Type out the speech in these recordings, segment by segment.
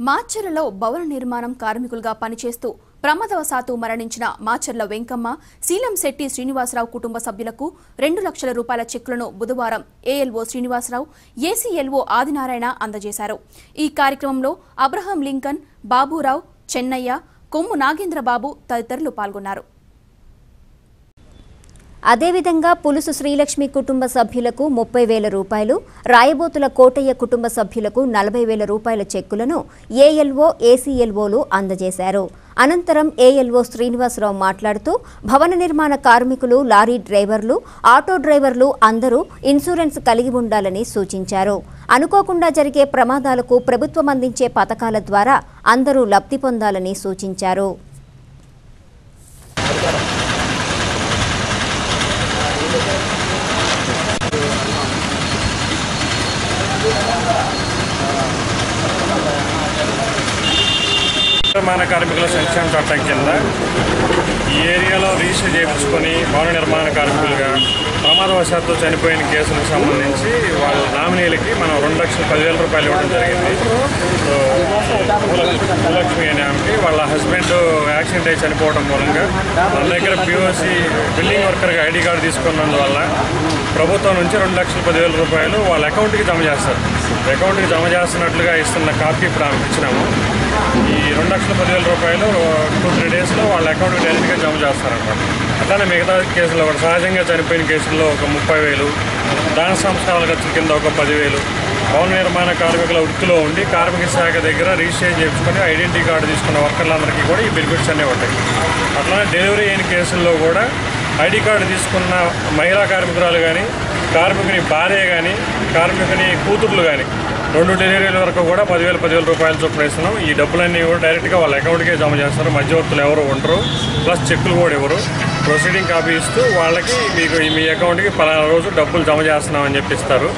మాచర్లలో భవన నిర్మాణం కార్మికులుగా పనిచేస్తూ ప్రమాదవశాత్తు మరణించిన మాచర్ల వెంకమ్మ శీలం శెట్టి శ్రీనివాసరావు కుటుంబ సభ్యులకు రెండు లక్షల రూపాయల చెక్కులను బుధవారం ఏఎల్ఓ శ్రీనివాసరావు ఏసీఎల్ఓ ఆదినారాయణ అందజేశారు. ఈ కార్యక్రమంలో అబ్రహాం లింకన్ బాబురావు చెన్నయ్య కొమ్ము నాగేంద్రబాబు తదితరులు పాల్గొన్నారు. అదేవిధంగా పులుసు శ్రీలక్ష్మి కుటుంబ సభ్యులకు ముప్పై వేల రూపాయలు రాయబోతుల కోటయ్య కుటుంబ సభ్యులకు నలభై వేల రూపాయల చెక్కులను ఏఎల్ఓ ఏసీఎల్ఓలు అందజేశారు. అనంతరం ఏఎల్ఓ శ్రీనివాసరావు మాట్లాడుతూ భవన నిర్మాణ కార్మికులు లారీ డ్రైవర్లు ఆటో డ్రైవర్లు అందరూ ఇన్సూరెన్స్ కలిగి ఉండాలని సూచించారు. అనుకోకుండా జరిగే ప్రమాదాలకు ప్రభుత్వం అందించే పథకాల ద్వారా అందరూ లబ్ధి పొందాలని సూచించారు. నిర్మాణ కార్మికుల సంక్షేమ చట్టం కింద ఈ ఏరియాలో రిజిస్టర్ చేయించుకొని భవన నిర్మాణ కార్మికులుగా ప్రమాదవశాత్తు చనిపోయిన కేసులకు సంబంధించి వాళ్ళ నామినీలకి మనం రెండు లక్షల పదివేల రూపాయలు ఇవ్వడం జరిగింది. సో భూలక్ష్మి అనే ఆమెకి వాళ్ళ హస్బెండ్ యాక్సిడెంట్ అయి చనిపోవడం మూలంగా మన దగ్గర పిఓసి బిల్డింగ్ వర్కర్గా ఐడి కార్డు తీసుకున్నందువల్ల ప్రభుత్వం నుంచి రెండు లక్షల పదివేల రూపాయలు వాళ్ళ అకౌంట్కి జమ చేస్తారు. అకౌంట్కి జమ చేస్తున్నట్లుగా ఇస్తున్న కాపీ ఇప్పుడు ఆమెకు ఇచ్చినాము. ఈ రెండు లక్షల పదివేల రూపాయలు టూ త్రీ డేస్లో వాళ్ళ అకౌంట్కి డైరెక్ట్గా జమ చేస్తారనమాట అట్లానే మిగతా కేసుల్లో కూడా సహజంగా చనిపోయిన కేసుల్లో ఒక ముప్పై వేలు దాన సంస్కారాల ఖర్చుల కింద ఒక పదివేలు భవన నిర్మాణ కార్మికుల వృత్తిలో ఉండి కార్మిక శాఖ దగ్గర రిజిస్టర్ చేసుకుని ఐడెంటిటీ కార్డు తీసుకున్న వర్కర్లందరికీ కూడా ఈ బెనిఫిట్స్ అన్నీ ఉంటాయి. అట్లానే డెలివరీ అయిన కేసుల్లో కూడా ఐడి కార్డు తీసుకున్న మహిళా కార్మికురాలు కానీ కార్మికుని భార్య కానీ కార్మికుని కూతుర్లు కానీ రెండు డెలివరీల వరకు కూడా పదివేల పదివేల రూపాయలు చొప్పున ఇస్తున్నాం. ఈ డబ్బులన్నీ కూడా డైరెక్ట్గా వాళ్ళ అకౌంట్కే జమ చేస్తారు. మధ్యవర్తులు ఎవరు ఉండరు. ప్లస్ చెక్కులు కూడా ఇవ్వరు. ప్రొసీడింగ్ కాపీ ఇస్తూ వాళ్ళకి మీకు మీ అకౌంట్కి పలానా రోజు డబ్బులు జమ చేస్తున్నామని చెప్పిస్తారు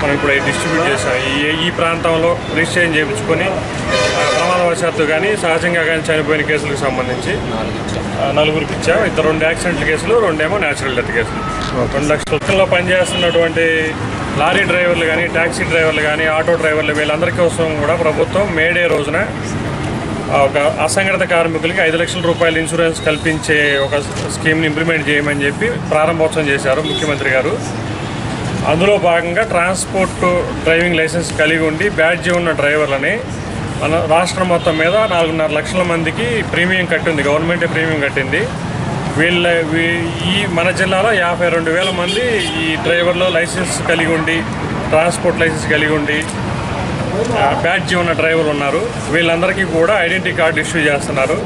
మనం ఇప్పుడు డిస్ట్రిబ్యూట్ చేసాం ఈ ఈ ప్రాంతంలో రిజిస్ట్రేషన్ చేయించుకొని ప్రమాదవశాత్తు కానీ సహజంగా కానీ చనిపోయిన కేసులకు సంబంధించి నలుగురికి ఇచ్చాం. ఇద్దరు రెండు యాక్సిడెంట్ కేసులు రెండేమో న్యాచురల్ డెత్ కేసులు. రెండు లక్షల పనిచేస్తున్నటువంటి లారీ డ్రైవర్లు కానీ ట్యాక్సీ డ్రైవర్లు కానీ ఆటో డ్రైవర్లు వీళ్ళందరి కోసం కూడా ప్రభుత్వం మేడే రోజున ఒక అసంఘటిత కార్మికులకి ఐదు లక్షల రూపాయల ఇన్సూరెన్స్ కల్పించే ఒక స్కీమ్ని ఇంప్లిమెంట్ చేయమని చెప్పి ప్రారంభోత్సవం చేశారు ముఖ్యమంత్రి గారు. అందులో భాగంగా ట్రాన్స్పోర్ట్ డ్రైవింగ్ లైసెన్స్ కలిగి ఉండి బ్యాడ్జీ ఉన్న డ్రైవర్లని మన రాష్ట్రం మొత్తం మీద నాలుగున్నర లక్షల మందికి ప్రీమియం కట్టింది గవర్నమెంటే ప్రీమియం కట్టింది. వీళ్ళ ఈ మన జిల్లాలో యాభై రెండు వేల మంది ఈ డ్రైవర్లో లైసెన్స్ కలిగి ఉండి ట్రాన్స్పోర్ట్ లైసెన్స్ కలిగి ఉండి బ్యాడ్జీ ఉన్న డ్రైవర్లు ఉన్నారు. వీళ్ళందరికీ కూడా ఐడెంటిటీ కార్డు ఇష్యూ చేస్తున్నారు.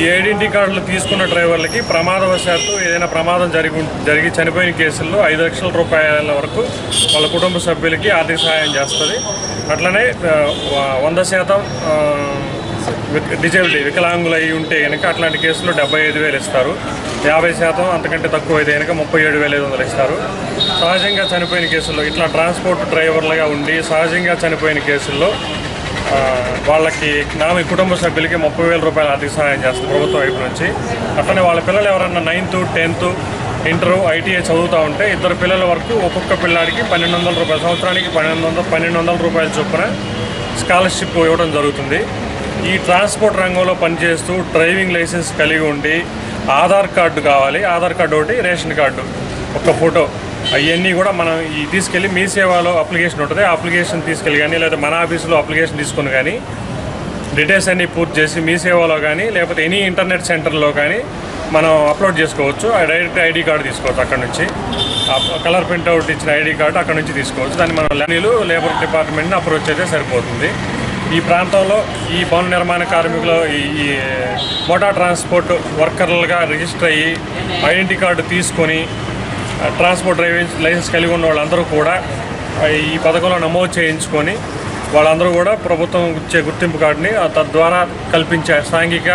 ఈ ఐడెంటిటీ కార్డులు తీసుకున్న డ్రైవర్లకి ప్రమాదవశాత్తు ఏదైనా ప్రమాదం జరిగి జరిగి చనిపోయిన కేసుల్లో ఐదు లక్షల రూపాయల వరకు వాళ్ళ కుటుంబ సభ్యులకి ఆర్థిక సహాయం చేస్తుంది. అట్లనే వంద శాతం డిజేబిలిటీ వికలాంగులు అయి ఉంటే కనుక అట్లాంటి కేసులు డెబ్బై ఐదు వేలు ఇస్తారు. యాభై శాతం అంతకంటే తక్కువ అయితే కనుక ముప్పై ఏడు వేల ఐదు వందలు ఇస్తారు. సహజంగా చనిపోయిన కేసుల్లో ఇట్లా ట్రాన్స్పోర్ట్ డ్రైవర్లుగా ఉండి సహజంగా చనిపోయిన కేసుల్లో వాళ్ళకి నామి కుటుంబ సభ్యులకి ముప్పై వేల రూపాయల ఆర్థిక సహాయం చేస్తుంది ప్రభుత్వం వైపు నుంచి. అట్లనే వాళ్ళ పిల్లలు ఎవరన్నా నైన్త్ టెన్త్ ఇంటర్ ఐటీఐ చదువుతూ ఉంటే ఇద్దరు పిల్లల వరకు ఒక్కొక్క పిల్లాడికి పన్నెండు వందల రూపాయలు సంవత్సరానికి పన్నెండు వందల పన్నెండు వందల రూపాయల చొప్పున స్కాలర్షిప్ ఇవ్వడం జరుగుతుంది. ఈ ట్రాన్స్పోర్ట్ రంగంలో పనిచేస్తూ డ్రైవింగ్ లైసెన్స్ కలిగి ఉండి ఆధార్ కార్డు కావాలి. ఆధార్ కార్డు ఒకటి రేషన్ కార్డు ఒక ఫోటో. అవన్నీ కూడా మనం ఈ తీసుకెళ్ళి మీ సేవలో అప్లికేషన్ ఉంటుంది. ఆ అప్లికేషన్ తీసుకెళ్ళి కానీ లేదా మన ఆఫీసులో అప్లికేషన్ తీసుకొని కానీ డీటెయిల్స్ అన్నీ పూర్తి చేసి మీ సేవలో కానీ లేకపోతే ఎనీ ఇంటర్నెట్ సెంటర్లో కానీ మనం అప్లోడ్ చేసుకోవచ్చు. ఆ డైరెక్ట్ ఐడి కార్డు తీసుకోవచ్చు అక్కడ నుంచి. కలర్ ప్రింట్అవుట్ ఇచ్చిన ఐడి కార్డు అక్కడ నుంచి తీసుకోవచ్చు. దాన్ని మనం ల్యాండ్లు లేబర్ డిపార్ట్మెంట్ని అప్రోచ్ అయితే సరిపోతుంది. ఈ ప్రాంతంలో ఈ భవన నిర్మాణ కార్మికులు ఈ మోటార్ ట్రాన్స్పోర్ట్ వర్కర్లుగా రిజిస్టర్ అయ్యి ఐడెంటిటీ కార్డు తీసుకొని ట్రాన్స్పోర్ట్ డ్రైవింగ్ లైసెన్స్ కలిగి ఉన్న వాళ్ళందరూ కూడా ఈ పథకంలో నమోదు చేయించుకొని వాళ్ళందరూ కూడా ప్రభుత్వం ఇచ్చే గుర్తింపు కార్డుని తద్వారా కల్పించే సాంఘిక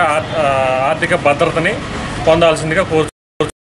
ఆర్థిక భద్రతని పొందాల్సిందిగా కోరు